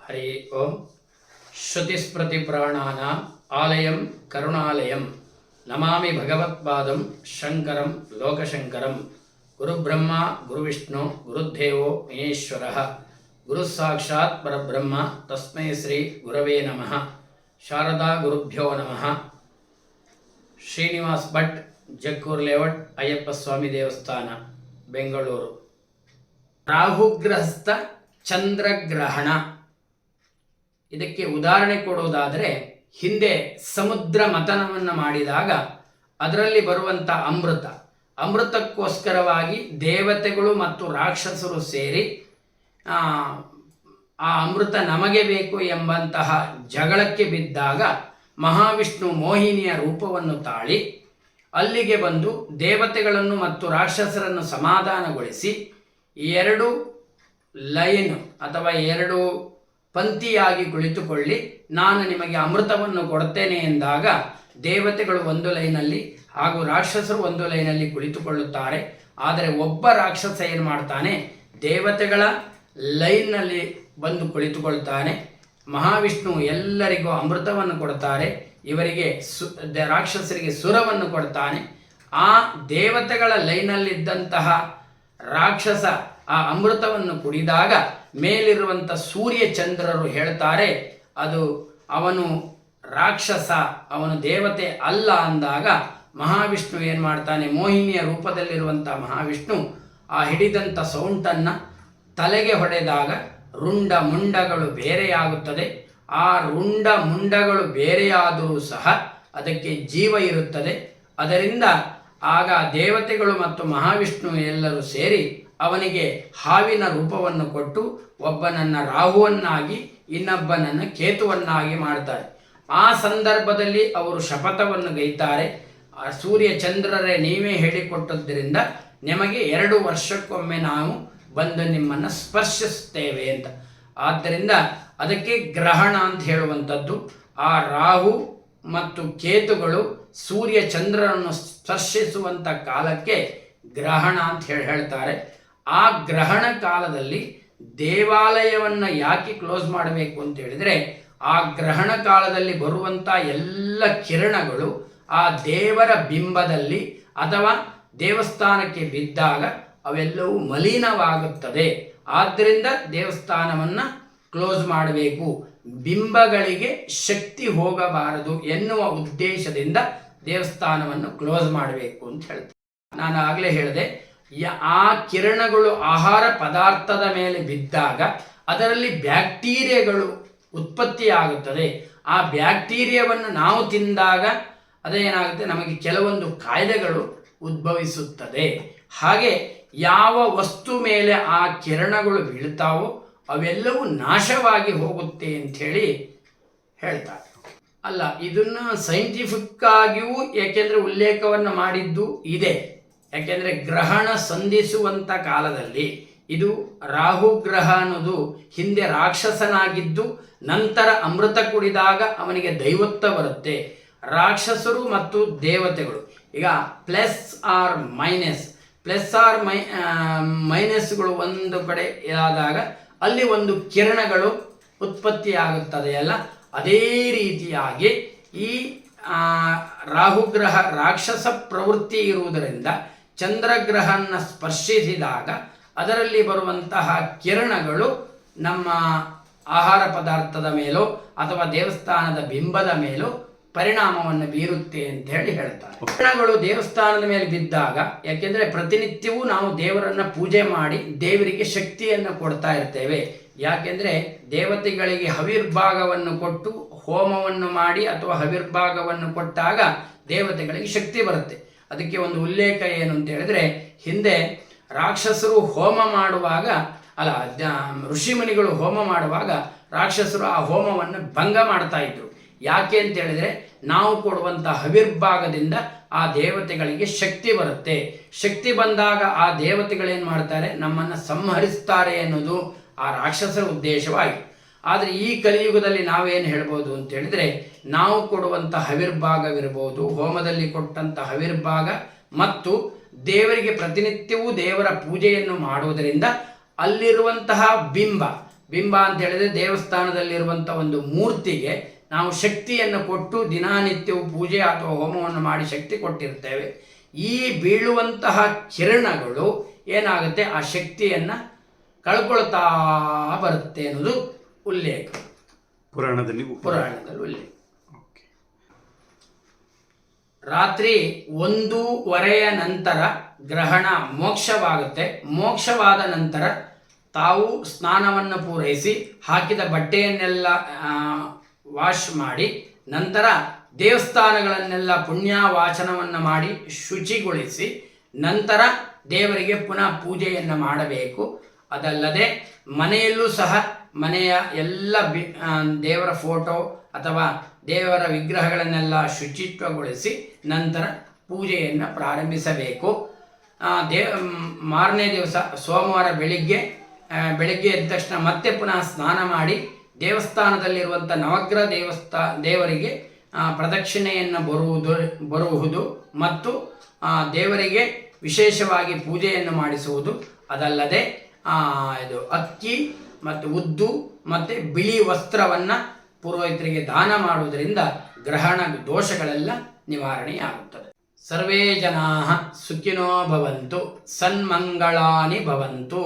ಹರಿ ಓಂ ಶ್ರುತಿಸ್ಮೃತಿಪುರಾಣಾನಾಂ ಆಲಯಂ ಕರುಣಾಲಯಂ ನಮಾಮಿ ಭಗವತ್ಪಾದಂ ಶಂಕರಂ ಲೋಕಶಂಕರಂ ಗುರುಬ್ರಹ್ಮ ಗುರುವಿಷ್ಣು ಗುರುದೇವೋ ಮಹೇಶ್ವರ ಗುರು ಸಾಕ್ಷಾತ್ ಪರಬ್ರಹ್ಮ ತಸ್ಮೈ ಶ್ರೀ ಗುರವೇ ನಮಃ ಶಾರದಾ ಗುರುಭ್ಯೋ ನಮಃ ಶ್ರೀನಿವಾಸ್ ಭಟ್ ಜಕ್ಕೂರ್ ಲೇಔಟ್ ಅಯ್ಯಪ್ಪ ಸ್ವಾಮಿ ದೇವಸ್ಥಾನ ಬೆಂಗಳೂರು ರಾಹುಗ್ರಸ್ತ ಚಂದ್ರಗ್ರಹಣ. ಇದಕ್ಕೆ ಉದಾಹರಣೆ ಕೊಡುವುದಾದರೆ ಹಿಂದೆ ಸಮುದ್ರ ಮತನವನ್ನು ಮಾಡಿದಾಗ ಅದರಲ್ಲಿ ಬರುವಂಥ ಅಮೃತ. ಅಮೃತಕ್ಕೋಸ್ಕರವಾಗಿ ದೇವತೆಗಳು ಮತ್ತು ರಾಕ್ಷಸರು ಸೇರಿ, ಆ ಅಮೃತ ನಮಗೆ ಬೇಕು ಎಂಬಂತಹ ಜಗಳಕ್ಕೆ ಬಿದ್ದಾಗ ಮಹಾವಿಷ್ಣು ಮೋಹಿನಿಯ ರೂಪವನ್ನು ತಾಳಿ, ಅಲ್ಲಿಗೆ ಬಂದು ದೇವತೆಗಳನ್ನು ಮತ್ತು ರಾಕ್ಷಸರನ್ನು ಸಮಾಧಾನಗೊಳಿಸಿ ಎರಡು ಲೈನ್ ಅಥವಾ ಎರಡು ಪಂಕ್ತಿಯಾಗಿ ಕುಳಿತುಕೊಳ್ಳಿ. ನಾನು ನಿಮಗೆ ಅಮೃತವನ್ನು ಕೊಡ್ತೇನೆ ಎಂದಾಗ ದೇವತೆಗಳು ಒಂದು ಲೈನಲ್ಲಿ ಹಾಗೂ ರಾಕ್ಷಸರು ಒಂದು ಲೈನಲ್ಲಿ ಕುಳಿತುಕೊಳ್ಳುತ್ತಾರೆ. ಆದರೆ ಒಬ್ಬ ರಾಕ್ಷಸ ಏನು ಮಾಡ್ತಾನೆ? ದೇವತೆಗಳ ಲೈನ್ನಲ್ಲಿ ಬಂದು ಕುಳಿತುಕೊಳ್ತಾನೆ. ಮಹಾವಿಷ್ಣು ಎಲ್ಲರಿಗೂ ಅಮೃತವನ್ನು ಕೊಡ್ತಾರೆ. ಇವರಿಗೆ ಸು ರಾಕ್ಷಸರಿಗೆ ಸುರವನ್ನು ಕೊಡ್ತಾನೆ. ಆ ದೇವತೆಗಳ ಲೈನಲ್ಲಿದ್ದಂತಹ ರಾಕ್ಷಸ ಆ ಅಮೃತವನ್ನು ಕುಡಿದಾಗ ಮೇಲಿರುವಂಥ ಸೂರ್ಯ ಚಂದ್ರರು ಹೇಳ್ತಾರೆ, ಅದು ಅವನು ರಾಕ್ಷಸ, ಅವನು ದೇವತೆ ಅಲ್ಲ ಅಂದಾಗ ಮಹಾವಿಷ್ಣು ಏನು ಮಾಡ್ತಾನೆ, ಮೋಹಿನಿಯ ರೂಪದಲ್ಲಿರುವಂಥ ಮಹಾವಿಷ್ಣು ಆ ಹಿಡಿದಂಥ ಸೌಂಟನ್ನು ತಲೆಗೆ ಹೊಡೆದಾಗ ರುಂಡ ಮುಂಡಗಳು ಬೇರೆಯಾಗುತ್ತದೆ. ಆ ರುಂಡ ಮುಂಡಗಳು ಬೇರೆಯಾದರೂ ಸಹ ಅದಕ್ಕೆ ಜೀವ ಇರುತ್ತದೆ. ಅದರಿಂದ ಆಗ ದೇವತೆಗಳು ಮತ್ತು ಮಹಾವಿಷ್ಣು ಎಲ್ಲರೂ ಸೇರಿ ಅವನಿಗೆ ಹಾವಿನ ರೂಪವನ್ನು ಕೊಟ್ಟು ಒಬ್ಬನನ್ನ ರಾಹುವನ್ನಾಗಿ, ಇನ್ನೊಬ್ಬನನ್ನು ಕೇತುವನ್ನಾಗಿ ಮಾಡ್ತಾರೆ. ಆ ಸಂದರ್ಭದಲ್ಲಿ ಅವರು ಶಪಥವನ್ನು ಗೈತಾರೆ. ಸೂರ್ಯ ಚಂದ್ರರೇ, ನೀವೇ ಹೇಳಿಕೊಟ್ಟದ್ದರಿಂದ ನಿಮಗೆ ಎರಡು ವರ್ಷಕ್ಕೊಮ್ಮೆ ನಾವು ಬಂದು ನಿಮ್ಮನ್ನು ಸ್ಪರ್ಶಿಸ್ತೇವೆ ಅಂತ. ಆದ್ದರಿಂದ ಅದಕ್ಕೆ ಗ್ರಹಣ ಅಂತ ಹೇಳುವಂಥದ್ದು. ಆ ರಾಹು ಮತ್ತು ಕೇತುಗಳು ಸೂರ್ಯ ಚಂದ್ರರನ್ನು ಸ್ಪರ್ಶಿಸುವಂಥ ಕಾಲಕ್ಕೆ ಗ್ರಹಣ ಅಂತ ಹೇಳಿ ಹೇಳ್ತಾರೆ. ಆ ಗ್ರಹಣ ಕಾಲದಲ್ಲಿ ದೇವಾಲಯವನ್ನು ಯಾಕೆ ಕ್ಲೋಸ್ ಮಾಡಬೇಕು ಅಂತ ಹೇಳಿದರೆ, ಆ ಗ್ರಹಣ ಕಾಲದಲ್ಲಿ ಬರುವಂಥ ಎಲ್ಲ ಕಿರಣಗಳು ಆ ದೇವರ ಬಿಂಬದಲ್ಲಿ ಅಥವಾ ದೇವಸ್ಥಾನಕ್ಕೆ ಬಿದ್ದಾಗ ಅವೆಲ್ಲವೂ ಮಲಿನವಾಗುತ್ತದೆ. ಆದ್ದರಿಂದ ದೇವಸ್ಥಾನವನ್ನು ಕ್ಲೋಸ್ ಮಾಡಬೇಕು. ಬಿಂಬಗಳಿಗೆ ಶಕ್ತಿ ಹೋಗಬಾರದು ಎನ್ನುವ ಉದ್ದೇಶದಿಂದ ದೇವಸ್ಥಾನವನ್ನು ಕ್ಲೋಸ್ ಮಾಡಬೇಕು ಅಂತ ಹೇಳ್ತಾರೆ ನಾನು ಆಗಲೇ ಹೇಳಿದೆ ಆ ಕಿರಣಗಳು ಆಹಾರ ಪದಾರ್ಥದ ಮೇಲೆ ಬಿದ್ದಾಗ ಅದರಲ್ಲಿ ಬ್ಯಾಕ್ಟೀರಿಯಾಗಳು ಉತ್ಪತ್ತಿಯಾಗುತ್ತದೆ. ಆ ಬ್ಯಾಕ್ಟೀರಿಯಾವನ್ನು ನಾವು ತಿಂದಾಗ ಅದೇನಾಗುತ್ತೆ? ನಮಗೆ ಕೆಲವೊಂದು ಕಾಯಿಲೆಗಳು ಉದ್ಭವಿಸುತ್ತದೆ. ಹಾಗೆ ಯಾವ ವಸ್ತು ಮೇಲೆ ಆ ಕಿರಣಗಳು ಬೀಳ್ತಾವೋ ಅವೆಲ್ಲವೂ ನಾಶವಾಗಿ ಹೋಗುತ್ತೆ ಅಂಥೇಳಿ ಹೇಳ್ತಾರೆ. ಅಲ್ಲ, ಇದನ್ನ ಸೈಂಟಿಫಿಕ್ ಆಗಿಯೂ ಯಾಕೆಂದ್ರೆ ಉಲ್ಲೇಖವನ್ನು ಮಾಡಿದ್ದು ಇದೆ. ಯಾಕೆಂದ್ರೆ ಗ್ರಹಣ ಸಂಧಿಸುವಂಥ ಕಾಲದಲ್ಲಿ ಇದು ರಾಹು ಗ್ರಹ ಅನ್ನೋದು ಹಿಂದೆ ರಾಕ್ಷಸನಾಗಿದ್ದು ನಂತರ ಅಮೃತ ಕುಡಿದಾಗ ಅವನಿಗೆ ದೈವತ್ವ ಬರುತ್ತೆ. ರಾಕ್ಷಸರು ಮತ್ತು ದೇವತೆಗಳು. ಈಗ plus or minus. Plus or ಮೈ ಮೈನಸ್ಗಳು ಒಂದು ಕಡೆ ಇದಾದಾಗ ಅಲ್ಲಿ ಒಂದು ಕಿರಣಗಳು ಉತ್ಪತ್ತಿಯಾಗುತ್ತದೆ ಅಲ್ಲ? ಅದೇ ರೀತಿಯಾಗಿ ಈ ರಾಹುಗ್ರಹ ರಾಕ್ಷಸ ಪ್ರವೃತ್ತಿ ಇರುವುದರಿಂದ ಚಂದ್ರಗ್ರಹನ ಸ್ಪರ್ಶಿಸಿದಾಗ ಅದರಲ್ಲಿ ಬರುವಂತಹ ಕಿರಣಗಳು ನಮ್ಮ ಆಹಾರ ಪದಾರ್ಥದ ಮೇಲೋ ಅಥವಾ ದೇವಸ್ಥಾನದ ಬಿಂಬದ ಮೇಲೋ ಪರಿಣಾಮವನ್ನು ಬೀರುತ್ತೆ ಅಂತ ಹೇಳಿ ಹೇಳ್ತಾರೆ. ಕಿರಣಗಳು ದೇವಸ್ಥಾನದ ಮೇಲೆ ಬಿದ್ದಾಗ ಯಾಕೆಂದ್ರೆ ಪ್ರತಿನಿತ್ಯವೂ ನಾವು ದೇವರನ್ನ ಪೂಜೆ ಮಾಡಿ ದೇವರಿಗೆ ಶಕ್ತಿಯನ್ನು ಕೊಡ್ತಾ ಇರ್ತೇವೆ. ಯಾಕೆಂದ್ರೆ ದೇವತೆಗಳಿಗೆ ಹವಿರ್ಭಾಗವನ್ನು ಕೊಟ್ಟು ಹೋಮವನ್ನು ಮಾಡಿ ಅಥವಾ ಹವಿರ್ಭಾಗವನ್ನು ಕೊಟ್ಟಾಗ ದೇವತೆಗಳಿಗೆ ಶಕ್ತಿ ಬರುತ್ತೆ. ಅದಕ್ಕೆ ಒಂದು ಉಲ್ಲೇಖ ಏನು ಅಂತ ಹೇಳಿದ್ರೆ, ಹಿಂದೆ ರಾಕ್ಷಸರು ಹೋಮ ಮಾಡುವಾಗ, ಅಲ್ಲ ಋಷಿಮುನಿಗಳು ಹೋಮ ಮಾಡುವಾಗ ರಾಕ್ಷಸರು ಆ ಹೋಮವನ್ನು ಭಂಗ ಮಾಡ್ತಾ ಇದ್ರು. ಯಾಕೆ ಅಂತ ಹೇಳಿದ್ರೆ, ನಾವು ಕೊಡುವಂಥ ಹವಿರ್ಭಾಗದಿಂದ ಆ ದೇವತೆಗಳಿಗೆ ಶಕ್ತಿ ಬರುತ್ತೆ. ಶಕ್ತಿ ಬಂದಾಗ ಆ ದೇವತೆಗಳೇನು ಮಾಡ್ತಾರೆ? ನಮ್ಮನ್ನು ಸಂಹರಿಸ್ತಾರೆ ಅನ್ನೋದು ಆ ರಾಕ್ಷಸರ ಉದ್ದೇಶವಾಗಿದೆ ಆದರೆ ಈ ಕಲಿಯುಗದಲ್ಲಿ ನಾವೇನು ಹೇಳ್ಬೋದು ಅಂತ ಹೇಳಿದ್ರೆ, ನಾವು ಕೊಡುವಂಥ ಹವಿರ್ಭಾಗವಿರ್ಬೋದು, ಹೋಮದಲ್ಲಿ ಕೊಟ್ಟಂಥ ಹವಿರ್ಭಾಗ ಮತ್ತು ದೇವರಿಗೆ ಪ್ರತಿನಿತ್ಯವೂ ದೇವರ ಪೂಜೆಯನ್ನು ಮಾಡುವುದರಿಂದ ಅಲ್ಲಿರುವಂತಹ ಬಿಂಬ ಬಿಂಬ ಅಂತ ಹೇಳಿದ್ರೆ ದೇವಸ್ಥಾನದಲ್ಲಿರುವಂಥ ಒಂದು ಮೂರ್ತಿಗೆ ನಾವು ಶಕ್ತಿಯನ್ನು ಕೊಟ್ಟು ದಿನನಿತ್ಯವೂ ಪೂಜೆ ಅಥವಾ ಹೋಮವನ್ನು ಮಾಡಿ ಶಕ್ತಿ ಕೊಟ್ಟಿರ್ತೇವೆ. ಈ ಬೀಳುವಂತಹ ಕಿರಣಗಳು ಏನಾಗುತ್ತೆ? ಆ ಶಕ್ತಿಯನ್ನು ಕಳ್ಕೊಳ್ತಾ ಬರುತ್ತೆ ಅನ್ನೋದು ಉಲ್ಲೇಖ. ಪುರಾಣದಲ್ಲಿ ಪುರಾಣದಲ್ಲಿ ಉಲ್ಲೇಖ. ಓಕೆ. ರಾತ್ರಿ ಒಂದೂವರೆಯ ನಂತರ ಗ್ರಹಣ ಮೋಕ್ಷವಾಗುತ್ತೆ. ಮೋಕ್ಷವಾದ ನಂತರ ತಾವು ಸ್ನಾನವನ್ನು ಪೂರೈಸಿ ಹಾಕಿದ ಬಟ್ಟೆಯನ್ನೆಲ್ಲ ವಾಶ್ ಮಾಡಿ ನಂತರ ದೇವಸ್ಥಾನಗಳನ್ನೆಲ್ಲ ಪುಣ್ಯ ವಾಚನವನ್ನು ಮಾಡಿ ಶುಚಿಗೊಳಿಸಿ ನಂತರ ದೇವರಿಗೆ ಪುನಃ ಪೂಜೆಯನ್ನು ಮಾಡಬೇಕು. ಅದಲ್ಲದೆ ಮನೆಯಲ್ಲೂ ಸಹ ಮನೆಯ ಎಲ್ಲ ದೇವರ ಫೋಟೋ ಅಥವಾ ದೇವರ ವಿಗ್ರಹಗಳನ್ನೆಲ್ಲ ಶುಚಿತ್ವಗೊಳಿಸಿ ನಂತರ ಪೂಜೆಯನ್ನು ಪ್ರಾರಂಭಿಸಬೇಕು. ದೇ ಮಾರನೇ ದಿವಸ ಸೋಮವಾರ ಬೆಳಗ್ಗೆ ಬೆಳಿಗ್ಗೆ ಎದ್ದ ತಕ್ಷಣ ಮತ್ತೆ ಪುನಃ ಸ್ನಾನ ಮಾಡಿ ದೇವಸ್ಥಾನದಲ್ಲಿರುವಂಥ ನವಗ್ರಹ ದೇವಸ್ಥಾ ದೇವರಿಗೆ ಪ್ರದಕ್ಷಿಣೆಯನ್ನು ಬರುವುದು ಬರುವುದು ಮತ್ತು ದೇವರಿಗೆ ವಿಶೇಷವಾಗಿ ಪೂಜೆಯನ್ನು ಮಾಡಿಸುವುದು. ಅದಲ್ಲದೆ ಇದು ಅಕ್ಕಿ ಮತ್ತು ಉದ್ದು ಮತ್ತು ಬಿಳಿ ವಸ್ತ್ರವನ್ನು ಪುರೋಹಿತರಿಗೆ ದಾನ ಮಾಡುವುದರಿಂದ ಗ್ರಹಣ ದೋಷಗಳೆಲ್ಲ ನಿವಾರಣೆಯಾಗುತ್ತದೆ. ಸರ್ವೇ ಜನಾ ಸುಖಿನೋ ಭವಂತು, ಸನ್ಮಂಗಳಾನಿ ಭವಂತು.